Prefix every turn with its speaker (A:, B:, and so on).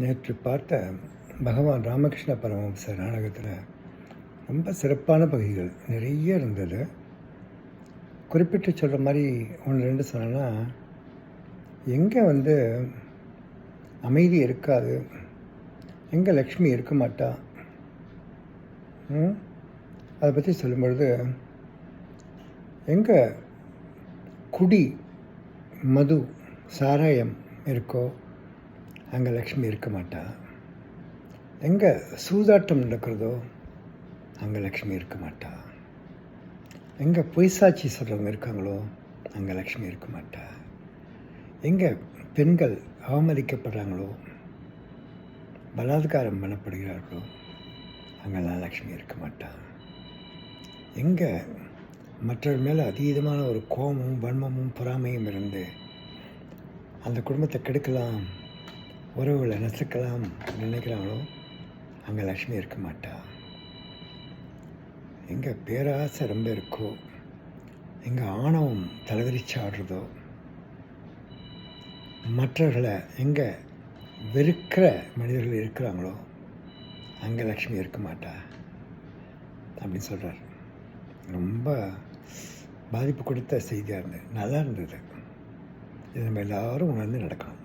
A: நேற்று பார்த்த பகவான் ராமகிருஷ்ண பரமஹம்ச நாடகத்தில் ரொம்ப சிறப்பான பகுதிகள் நிறைய இருந்தது குறிப்பிட்டு சொல்கிற மாதிரி ஒன்று ரெண்டு சொன்னேன்னா எங்கே வந்து அமைதி இருக்காது எங்கே லக்ஷ்மி இருக்க மாட்டா ம்? அதை பற்றி சொல்லும்பொழுது எங்கே குடி மது சாராயம் இருக்கோ அங்கே லக்ஷ்மி இருக்க மாட்டாள் எங்கே சூதாட்டம் நடக்கிறதோ அங்கே லக்ஷ்மி இருக்க மாட்டாள் எங்கே பொய்சாட்சி சொல்கிறவங்க இருக்காங்களோ அங்கே லக்ஷ்மி இருக்க மாட்டா. எங்கே பெண்கள் அவமதிக்கப்படுறாங்களோ பலாத்காரம் பண்ணப்படுகிறார்களோ அங்கெல்லாம் லக்ஷ்மி இருக்க மாட்டா. எங்கே மற்றவர் மேலே அதீதமான ஒரு கோபமும் வன்மமும் பொறாமையும் இருந்து அந்த குடும்பத்தை கெடுக்கலாம் உறவுகளை நசுக்கலாம் நினைக்கிறாங்களோ அங்கே லக்ஷ்மி இருக்க மாட்டா. எங்கே பேராசை ரொம்ப இருக்கோ எங்கே ஆணவம் தலைவிரிச்சு ஆடுறதோ மற்றவர்களை எங்கே வெறுக்கிற மனிதர்கள் இருக்கிறாங்களோ அங்கே லக்ஷ்மி இருக்க மாட்டா அப்படின்னு சொல்கிறார் ரொம்ப பாதிப்பு கொடுத்த செய்தியாக இருந்தது. நல்லா இருந்தது. இது நம்ம எல்லாரும் உணர்ந்து நடக்கணும்.